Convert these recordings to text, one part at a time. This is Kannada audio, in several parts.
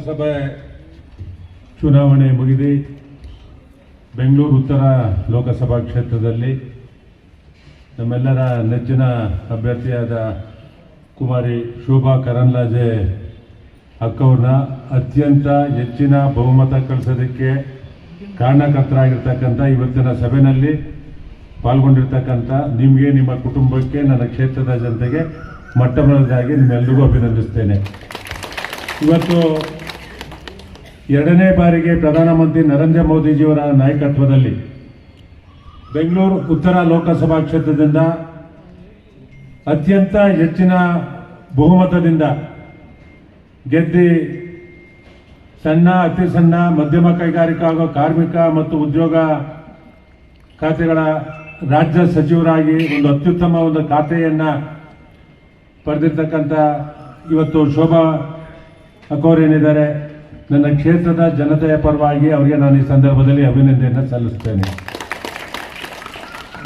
ಲೋಕಸಭೆ ಚುನಾವಣೆ ಮುಗಿದು, ಬೆಂಗಳೂರು ಉತ್ತರ ಲೋಕಸಭಾ ಕ್ಷೇತ್ರದಲ್ಲಿ ನಮ್ಮೆಲ್ಲರ ನೆಚ್ಚಿನ ಅಭ್ಯರ್ಥಿಯಾದ ಕುಮಾರಿ ಶೋಭಾ ಕರಂದ್ಲಾಜೆ ಅಕ್ಕವ್ರನ್ನ ಅತ್ಯಂತ ಹೆಚ್ಚಿನ ಬಹುಮತ ಕಳಿಸೋದಕ್ಕೆ ಕಾರಣಕರ್ತರಾಗಿರ್ತಕ್ಕಂಥ ಇವತ್ತಿನ ಸಭೆಯಲ್ಲಿ ಪಾಲ್ಗೊಂಡಿರ್ತಕ್ಕಂಥ ನಿಮಗೆ, ನಿಮ್ಮ ಕುಟುಂಬಕ್ಕೆ, ನನ್ನ ಕ್ಷೇತ್ರದ ಜನತೆಗೆ ಮೊಟ್ಟ ಮೊದಲಾಗಿ ನಿಮ್ಮೆಲ್ಲರಿಗೂ ಅಭಿನಂದಿಸ್ತೇನೆ. ಇವತ್ತು ಎರಡನೇ ಬಾರಿಗೆ ಪ್ರಧಾನಮಂತ್ರಿ ನರೇಂದ್ರ ಮೋದಿಜಿಯವರ ನಾಯಕತ್ವದಲ್ಲಿ ಬೆಂಗಳೂರು ಉತ್ತರ ಲೋಕಸಭಾ ಕ್ಷೇತ್ರದಿಂದ ಅತ್ಯಂತ ಹೆಚ್ಚಿನ ಬಹುಮತದಿಂದ ಗೆದ್ದಿ ಸಣ್ಣ, ಅತಿ ಸಣ್ಣ, ಮಧ್ಯಮ ಕೈಗಾರಿಕಾ ಹಾಗೂ ಕಾರ್ಮಿಕ ಮತ್ತು ಉದ್ಯೋಗ ಖಾತೆಗಳ ರಾಜ್ಯ ಸಚಿವರಾಗಿ ಒಂದು ಅತ್ಯುತ್ತಮ ಒಂದು ಖಾತೆಯನ್ನ ಪಡೆದಿರ್ತಕ್ಕಂಥ ಇವತ್ತು ಶೋಭಾ ಅಕೋರೇನಿದ್ದಾರೆ ನನ್ನ ಕ್ಷೇತ್ರದ ಜನತೆಯ ಪರವಾಗಿ ಅವರಿಗೆ ನಾನು ಈ ಸಂದರ್ಭದಲ್ಲಿ ಅಭಿನಂದನೆ ಸಲ್ಲಿಸ್ತೇನೆ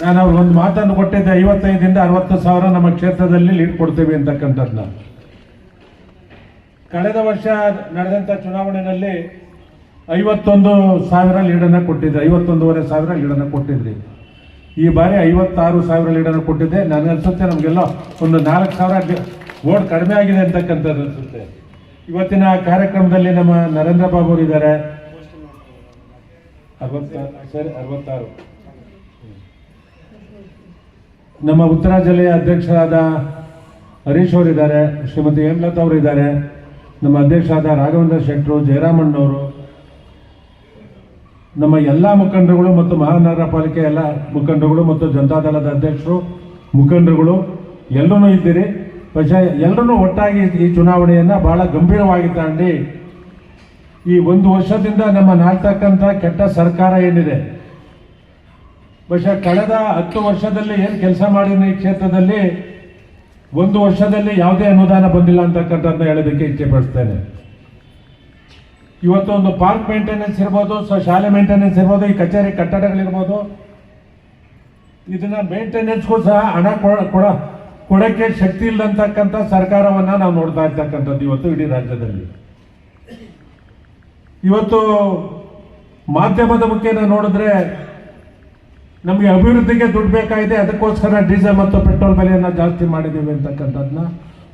ನಾನು ಅವ್ರಿಗೆ ಒಂದು ಮಾತನ್ನು ಕೊಟ್ಟಿದ್ದೆ, ಐವತ್ತೈದರಿಂದ ಅರವತ್ತು ಸಾವಿರ ನಮ್ಮ ಕ್ಷೇತ್ರದಲ್ಲಿ ಲೀಡ್ ಕೊಡ್ತೇವೆ ಅಂತಕ್ಕಂಥದ್ದನ್ನ ಕಳೆದ ವರ್ಷ ನಡೆದಂಥ ಚುನಾವಣೆಯಲ್ಲಿ ಐವತ್ತೊಂದು ಸಾವಿರ ಲೀಡನ್ನು ಕೊಟ್ಟಿದ್ದೆ, ಐವತ್ತೊಂದೂವರೆ ಸಾವಿರ ಲೀಡನ್ನು ಕೊಟ್ಟಿದ್ರಿ ಈ ಬಾರಿ ಐವತ್ತಾರು ಸಾವಿರ ಲೀಡನ್ನು ಕೊಟ್ಟಿದ್ದೆ. ನನಗನ್ಸುತ್ತೆ ನಮಗೆಲ್ಲ ಒಂದು ನಾಲ್ಕು ಸಾವಿರ ಓಟ್ ಕಡಿಮೆ ಆಗಿದೆ ಅಂತಕ್ಕಂಥದ್ದು ಅನಿಸುತ್ತೆ. ಇವತ್ತಿನ ಕಾರ್ಯಕ್ರಮದಲ್ಲಿ ನಮ್ಮ ನರೇಂದ್ರ ಬಾಬು ಅವರು ಇದ್ದಾರೆ ಅರವತ್ತಾರು. ನಮ್ಮ ಉತ್ತರ ಜಿಲ್ಲೆಯ ಅಧ್ಯಕ್ಷರಾದ ಹರೀಶ್ ಅವರಿದ್ದಾರೆ, ಶ್ರೀಮತಿ ಹೇಮಲತಾ ಅವರು ಇದ್ದಾರೆ ನಮ್ಮ ಅಧ್ಯಕ್ಷರಾದ ರಾಘವೇಂದ್ರ ಶೆಟ್ಟರು ಜಯರಾಮಣ್ಣವರು ನಮ್ಮ ಎಲ್ಲ ಮುಖಂಡರುಗಳು ಮತ್ತು ಮಹಾನಗರ ಪಾಲಿಕೆ ಎಲ್ಲ ಮುಖಂಡರುಗಳು ಮತ್ತು ಜನತಾದಳದ ಅಧ್ಯಕ್ಷರು, ಮುಖಂಡರುಗಳು, ಎಲ್ಲರೂ ಇದ್ದೀರಿ. പക്ഷേ ಎಲ್ಲರೂ ಒಟ್ಟಾಗಿ ಈ ಚುನಾವಣೆಯನ್ನ ಬಹಳ ಗಂಭೀರವಾಗಿ ತಗೊಂಡು ಈ ಒಂದು ವರ್ಷದಿಂದ ನಮ್ಮ ನಾಳ್ತಕ್ಕಂಥ ಕೆಟ್ಟ ಸರ್ಕಾರ ಏನಿದೆ ಬಹುಶಃ ಕಳೆದ ಹತ್ತು ವರ್ಷದಲ್ಲಿ ಏನು ಕೆಲಸ ಮಾಡಿದ ಈ ಕ್ಷೇತ್ರದಲ್ಲಿ ಒಂದು ವರ್ಷದಲ್ಲಿ ಯಾವುದೇ ಅನುದಾನ ಬಂದಿಲ್ಲ ಅಂತಕ್ಕಂಥದ್ದನ್ನ ಹೇಳೋದಕ್ಕೆ ಇಚ್ಛೆ ಪಡಿಸ್ತೇನೆ ಇವತ್ತು ಒಂದು ಪಾರ್ಕ್ ಮೇಂಟೆನೆನ್ಸ್ ಇರ್ಬೋದು ಸೊ ಶಾಲೆ ಮೇಂಟೆನೆನ್ಸ್ ಇರ್ಬೋದು ಈ ಕಚೇರಿ ಕಟ್ಟಡಗಳಿರ್ಬೋದು ಇದನ್ನ ಮೇಂಟೆನೆನ್ಸ್ಗೂ ಸಹ ಹಣ ಕೊಡ- ಕೊಡ ಕೊಡಕ್ಕೆ ಶಕ್ತಿ ಇಲ್ಲಂತಕ್ಕಂಥ ಸರ್ಕಾರವನ್ನ ನಾವು ನೋಡ್ತಾ ಇರ್ತಕ್ಕಂಥದ್ದು ಇವತ್ತು ಇಡೀ ರಾಜ್ಯದಲ್ಲಿ. ಇವತ್ತು ಮಾಧ್ಯಮದ ಮುಖೇನ ನೋಡಿದ್ರೆ ನಮಗೆ ಅಭಿವೃದ್ಧಿಗೆ ದುಡ್ಡು ಬೇಕಾಗಿದೆ, ಅದಕ್ಕೋಸ್ಕರ ಡೀಸೆಲ್ ಮತ್ತು ಪೆಟ್ರೋಲ್ ಬೆಲೆಯನ್ನು ಜಾಸ್ತಿ ಮಾಡಿದ್ದೀವಿ ಅಂತಕ್ಕಂಥದ್ದನ್ನ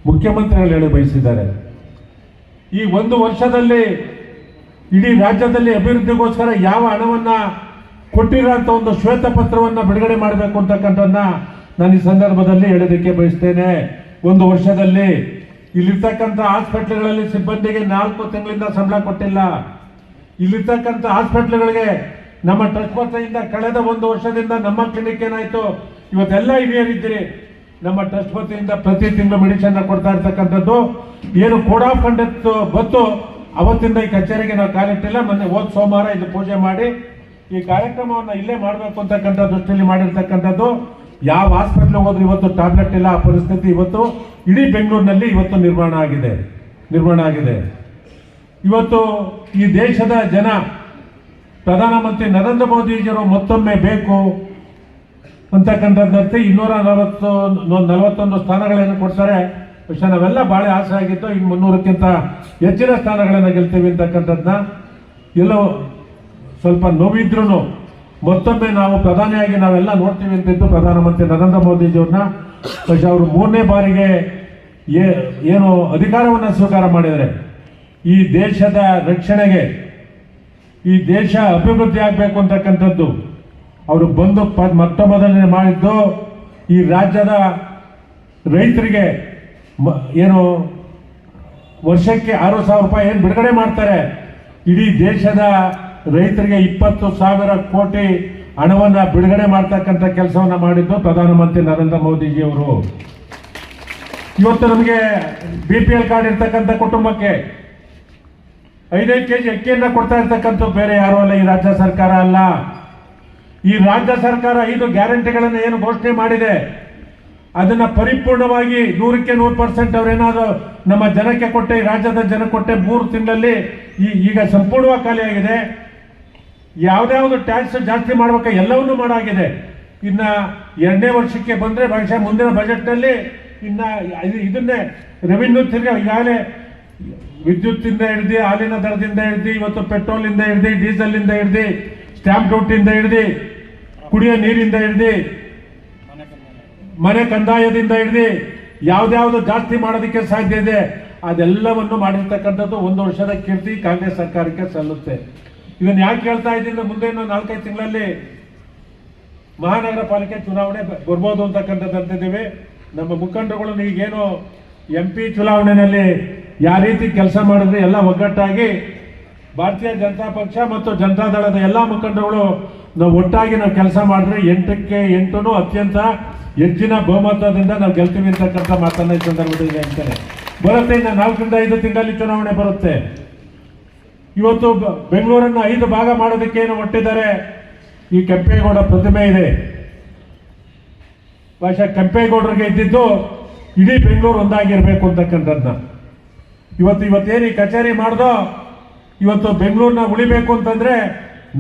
ಮುಖ್ಯಮಂತ್ರಿಗಳು ಹೇಳಿ ಬಯಸಿದ್ದಾರೆ. ಈ ಒಂದು ವರ್ಷದಲ್ಲಿ ಇಡೀ ರಾಜ್ಯದಲ್ಲಿ ಅಭಿವೃದ್ಧಿಗೋಸ್ಕರ ಯಾವ ಹಣವನ್ನ ಕೊಟ್ಟಿರೋಂಥ ಒಂದು ಶ್ವೇತಪತ್ರವನ್ನ ಬಿಡುಗಡೆ ಮಾಡಬೇಕು ಅಂತಕ್ಕಂಥದ್ದನ್ನ ನಾನು ಈ ಸಂದರ್ಭದಲ್ಲಿ ಹೇಳೋದಕ್ಕೆ ಬಯಸ್ತೇನೆ, ಒಂದು ವರ್ಷದಲ್ಲಿ ಇಲ್ಲಿರ್ತಕ್ಕಂಥ ಹಾಸ್ಪಿಟ್ಲ್ಗಳಲ್ಲಿ ಸಿಬ್ಬಂದಿಗೆ ನಾಲ್ಕು ತಿಂಗಳಿಂದ ಸಂಬಳ ಕೊಟ್ಟಿಲ್ಲ. ಇಲ್ಲಿರ್ತಕ್ಕಂಥ ಹಾಸ್ಪಿಟ್ಲ್ಗಳಿಗೆ ನಮ್ಮ ಟ್ರಸ್ಟ್ ವತಿಯಿಂದ ಕಳೆದ ಒಂದು ವರ್ಷದಿಂದ ನಮ್ಮ ಕ್ಲಿನಿಕ್ ಏನಾಯ್ತು? ಇವತ್ತೆಲ್ಲ ಹಿರಿಯರಿದ್ದೀರಿ. ನಮ್ಮ ಟ್ರಸ್ಟ್ ವತಿಯಿಂದ ಪ್ರತಿ ತಿಂಗಳು ಮೆಡಿಸನ್ ಕೊಡ್ತಾ ಇರ್ತಕ್ಕಂಥದ್ದು. ಏನು ಕೋಡ್ ಆಫ್ ಬತ್ತು ಅವತ್ತಿಂದ ಈ ಕಚೇರಿಗೆ ನಾವು ಕಾಲಿಟ್ಟಿಲ್ಲ ಮೊನ್ನೆ ಹೋದ್ ಸೋಮವಾರ ಇದು ಪೂಜೆ ಮಾಡಿ ಈ ಕಾರ್ಯಕ್ರಮವನ್ನು ಇಲ್ಲೇ ಮಾಡಬೇಕು ಅಂತಕ್ಕಂಥ ದೃಷ್ಟಿಯಲ್ಲಿ ಮಾಡಿರ್ತಕ್ಕಂಥದ್ದು. ಯಾವ ಹಾಸ್ಪಿಟಲ್ ಹೋದ್ರೆ ಇವತ್ತು ಟ್ಯಾಬ್ಲೆಟ್ ಇಲ್ಲ, ಆ ಪರಿಸ್ಥಿತಿ ಇವತ್ತು ಇಡೀ ಬೆಂಗಳೂರಿನಲ್ಲಿ ಇವತ್ತು ನಿರ್ಮಾಣ ಆಗಿದೆ ನಿರ್ಮಾಣ ಆಗಿದೆ. ಇವತ್ತು ಈ ದೇಶದ ಜನ, ಪ್ರಧಾನಮಂತ್ರಿ ನರೇಂದ್ರ ಮೋದಿಜಿಯವರು ಮತ್ತೊಮ್ಮೆ ಬೇಕು ಅಂತಕ್ಕಂಥದ್ದಂತೆ ಇನ್ನೂರ ನಲವತ್ತು ನಲವತ್ತೊಂದು ಸ್ಥಾನಗಳನ್ನು ಕೊಡ್ತಾರೆ. ಬಹುಶಃ ನಾವೆಲ್ಲ ಭಾಳ ಆಸೆ ಆಗಿತ್ತು, ಇನ್ನು ಮುನ್ನೂರಕ್ಕಿಂತ ಹೆಚ್ಚಿನ ಸ್ಥಾನಗಳನ್ನು ಗೆಲ್ತೀವಿ ಅಂತಕ್ಕಂಥದ್ದನ್ನ ಎಲ್ಲೋ ಸ್ವಲ್ಪ ನೋವಿದ್ರೂ ಮತ್ತೊಮ್ಮೆ ನಾವು ಪ್ರಧಾನಿಯಾಗಿ ನಾವೆಲ್ಲ ನೋಡ್ತೀವಿ ಅಂತಿದ್ದು ಪ್ರಧಾನಮಂತ್ರಿ ನರೇಂದ್ರ ಮೋದಿಜಿಯವ್ರನ್ನ. ಬಹುಶಃ ಅವರು ಮೂರನೇ ಬಾರಿಗೆ ಏನು ಅಧಿಕಾರವನ್ನು ಸ್ವೀಕಾರ ಮಾಡಿದರೆ ಈ ದೇಶದ ರಕ್ಷಣೆಗೆ, ಈ ದೇಶ ಅಭಿವೃದ್ಧಿ ಆಗಬೇಕು ಅಂತಕ್ಕಂಥದ್ದು ಅವರು ಬಂದು ಪ ಮೊದಲನೇ ಮಾಡಿದ್ದು ಈ ರಾಜ್ಯದ ರೈತರಿಗೆ ಏನು ವರ್ಷಕ್ಕೆ ಆರು ಸಾವಿರ ರೂಪಾಯಿ ಏನು ಬಿಡುಗಡೆ ಮಾಡ್ತಾರೆ. ಇಡೀ ದೇಶದ ರೈತರಿಗೆ ಇಪ್ಪತ್ತು ಸಾವಿರ ಕೋಟಿ ಹಣವನ್ನ ಬಿಡುಗಡೆ ಮಾಡ್ತಕ್ಕಂಥ ಕೆಲಸವನ್ನ ಮಾಡಿದ್ದು ಪ್ರಧಾನಮಂತ್ರಿ ನರೇಂದ್ರ ಮೋದಿಜಿ ಅವರು ಇವತ್ತು ನಮಗೆ ಬಿ ಪಿ ಎಲ್ ಕಾರ್ಡ್ ಇರ್ತಕ್ಕಂಥ ಕುಟುಂಬಕ್ಕೆ ಐದೈದು ಕೆಜಿ ಅಕ್ಕಿಯನ್ನ ಕೊಡ್ತಾ ಇರ್ತಕ್ಕಂಥ ಬೇರೆ ಯಾರು ಅಲ್ಲ, ಈ ರಾಜ್ಯ ಸರ್ಕಾರ ಅಲ್ಲ. ಈ ರಾಜ್ಯ ಸರ್ಕಾರ ಐದು ಗ್ಯಾರಂಟಿಗಳನ್ನು ಏನು ಘೋಷಣೆ ಮಾಡಿದೆ. ಅದನ್ನ ಪರಿಪೂರ್ಣವಾಗಿ ನೂರಕ್ಕೆ ನೂರು ಪರ್ಸೆಂಟ್ ಅವ್ರೇನಾದ್ರು ನಮ್ಮ ಜನಕ್ಕೆ ಕೊಟ್ಟೆ ರಾಜ್ಯದ ಜನ ಕೊಟ್ಟೆ ಮೂರು ತಿಂಗಳಲ್ಲಿ ಈ ಈಗ ಸಂಪೂರ್ಣವಾಗಿ ಖಾಲಿಯಾಗಿದೆ. ಯಾವ್ದಾವ್ದು ಟ್ಯಾಕ್ಸ್ ಜಾಸ್ತಿ ಮಾಡಬೇಕ ಎಲ್ಲವನ್ನೂ ಮಾಡಾಗಿದೆ. ಇನ್ನ ಎರಡನೇ ವರ್ಷಕ್ಕೆ ಬಂದ್ರೆ ಬಹುಶಃ ಮುಂದಿನ ಬಜೆಟ್ನಲ್ಲಿ ಇನ್ನ ಇದು- ಇದನ್ನೇ ರೆವಿನ್ಯೂ ತಿರ್ಗಿ ಈಗಾಗಲೇ ವಿದ್ಯುತ್ತಿಂದ ಹಿಡ್ದು, ಹಾಲಿನ ದರದಿಂದ ಹಿಡ್ದು, ಇವತ್ತು ಪೆಟ್ರೋಲಿಂದ ಹಿಡ್ದು ಡೀಸೆಲ್ನಿಂದ ಹಿಡ್ದು ಸ್ಟ್ಯಾಂಪ್ ಡ್ಯೂಟಿಯಿಂದ ಹಿಡ್ದು, ಕುಡಿಯೋ ನೀರಿಂದ ಹಿಡ್ದು, ಮನೆ ಕಂದಾಯದಿಂದ ಹಿಡ್ದು, ಯಾವ್ದ್ಯಾವ್ದು ಜಾಸ್ತಿ ಮಾಡೋದಕ್ಕೆ ಸಾಧ್ಯ ಇದೆ, ಅದೆಲ್ಲವನ್ನು ಮಾಡಿರ್ತಕ್ಕಂಥದ್ದು ಒಂದು ವರ್ಷದ ಕೀರ್ತಿ ಕಾಂಗ್ರೆಸ್ ಸರ್ಕಾರಕ್ಕೆ ಸಲ್ಲುತ್ತೆ. ಇದನ್ನ ಯಾಕೆ ಹೇಳ್ತಾ ಇದ್ದೀನಿ ಮುಂದೆ ಇನ್ನೊಂದು ನಾಲ್ಕೈದು ತಿಂಗಳಲ್ಲಿ ಮಹಾನಗರ ಪಾಲಿಕೆ ಚುನಾವಣೆ ಬರ್ಬೋದು ಅಂತಕ್ಕಂಥದ್ದು ಅಂತಿದ್ದೀವಿ ನಮ್ಮ ಮುಖಂಡರುಗಳು ಈಗೇನು ಎಂ ಪಿ ಚುನಾವಣೆಯಲ್ಲಿ ಯಾವ ರೀತಿ ಕೆಲಸ ಮಾಡಿದ್ರೆ ಎಲ್ಲ ಒಗ್ಗಟ್ಟಾಗಿ ಭಾರತೀಯ ಜನತಾ ಪಕ್ಷ ಮತ್ತು ಜನತಾದಳದ ಎಲ್ಲ ಮುಖಂಡರುಗಳು ನಾವು ಒಟ್ಟಾಗಿ ನಾವು ಕೆಲಸ ಮಾಡಿದ್ರೆ ಎಂಟಕ್ಕೆ ಎಂಟು ಅತ್ಯಂತ ಹೆಚ್ಚಿನ ಬಹುಮತದಿಂದ ನಾವು ಗೆಲ್ತೀವಿ ಅಂತಕ್ಕಂಥ ಮಾತನ್ನ ಈ ಸಂದರ್ಭದಲ್ಲಿ ಹೇಳ್ತಾರೆ ಬರುತ್ತೆ ಇನ್ನು ನಾಲ್ಕರಿಂದ ಐದು ತಿಂಗಳಲ್ಲಿ ಚುನಾವಣೆ ಬರುತ್ತೆ. ಇವತ್ತು ಬೆಂಗಳೂರನ್ನ ಐದು ಭಾಗ ಮಾಡೋದಕ್ಕೆ ಏನು ಹೊಟ್ಟಿದ್ದಾರೆ? ಈ ಕೆಂಪೇಗೌಡ ಪ್ರತಿಮೆ ಇದೆ. ಬಹುಶಃ ಕೆಂಪೇಗೌಡರಿಗೆ ಇದ್ದಿದ್ದು ಇಡೀ ಬೆಂಗಳೂರು ಒಂದಾಗಿರ್ಬೇಕು ಅಂತಕ್ಕಂಥದ್ದನ್ನ ಇವತ್ತು ಇವತ್ತೇನು ಈ ಕಚೇರಿ ಮಾಡ್ದೋ, ಇವತ್ತು ಬೆಂಗಳೂರನ್ನ ಉಳಿಬೇಕು ಅಂತಂದ್ರೆ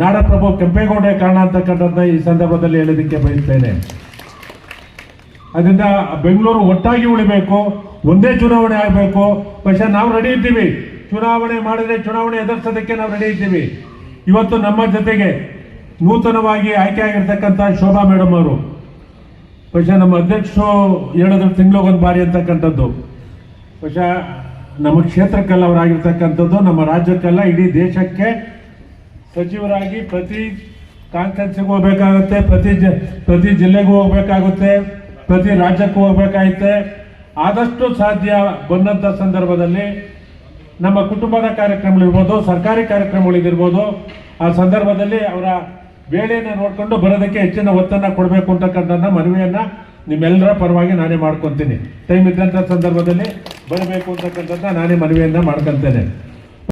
ನಾಡಪ್ರಭು ಕೆಂಪೇಗೌಡ ಕಾರಣ ಅಂತಕ್ಕಂಥದ್ದನ್ನ ಈ ಸಂದರ್ಭದಲ್ಲಿ ಹೇಳೋದಕ್ಕೆ ಬಯಸ್ತೇನೆ. ಅದರಿಂದ ಬೆಂಗಳೂರು ಒಟ್ಟಾಗಿ ಉಳಿಬೇಕು, ಒಂದೇ ಚುನಾವಣೆ ಆಗಬೇಕು. ಬಹುಶಃ ನಾವು ರೆಡಿ ಇದ್ದೀವಿ. ಚುನಾವಣೆ ಮಾಡಿದರೆ ಚುನಾವಣೆ ಎದುರಿಸೋದಕ್ಕೆ ನಾವು ರೆಡಿ ಇದ್ದೀವಿ. ಇವತ್ತು ನಮ್ಮ ಜೊತೆಗೆ ನೂತನವಾಗಿ ಆಯ್ಕೆ ಆಗಿರ್ತಕ್ಕಂಥ ಶೋಭಾ ಮೇಡಮ್ ಅವರು. ಬಹುಶಃ ನಮ್ಮ ಅಧ್ಯಕ್ಷರು ಹೇಳಿದ್ರು ತಿಂಗಳಿಗೊಂದು ಬಾರಿ ಅಂತಕ್ಕಂಥದ್ದು. ಬಹುಶಃ ನಮ್ಮ ಕ್ಷೇತ್ರಕ್ಕೆಲ್ಲ ಅವರಾಗಿರ್ತಕ್ಕಂಥದ್ದು ನಮ್ಮ ರಾಜ್ಯಕ್ಕೆಲ್ಲ, ಇಡೀ ದೇಶಕ್ಕೆ ಸಚಿವರಾಗಿ ಪ್ರತಿ ಕಾನ್ಫರೆನ್ಸ್ಗೆ ಹೋಗ್ಬೇಕಾಗುತ್ತೆ, ಪ್ರತಿ ಜ, ಪ್ರತಿ ಜಿಲ್ಲೆಗೂ ಹೋಗ್ಬೇಕಾಗುತ್ತೆ, ಪ್ರತಿ ರಾಜ್ಯಕ್ಕೂ ಹೋಗ್ಬೇಕಾಗುತ್ತೆ ಆದಷ್ಟು ಸಾಧ್ಯ ಬಂದಂಥ ಸಂದರ್ಭದಲ್ಲಿ ನಮ್ಮ ಕುಟುಂಬದ ಕಾರ್ಯಕ್ರಮಗಳಿರ್ಬೋದು ಸರ್ಕಾರಿ ಕಾರ್ಯಕ್ರಮಗಳಿಗಿರ್ಬೋದು ಆ ಸಂದರ್ಭದಲ್ಲಿ ಅವರ ವೇಳೆಯನ್ನು ನೋಡಿಕೊಂಡು ಬರೋದಕ್ಕೆ ಹೆಚ್ಚಿನ ಒತ್ತನ್ನು ಕೊಡಬೇಕು ಅಂತಕ್ಕಂಥ ಮನವಿಯನ್ನು ನಿಮ್ಮೆಲ್ಲರ ಪರವಾಗಿ ನಾನೇ ಮಾಡ್ಕೊತೀನಿ. ಟೈಮ್ ಇದ್ದಂಥ ಸಂದರ್ಭದಲ್ಲಿ ಬರಬೇಕು ಅಂತಕ್ಕಂಥದ್ದು ನಾನೇ ಮನವಿಯನ್ನು ಮಾಡ್ಕೊತೇನೆ.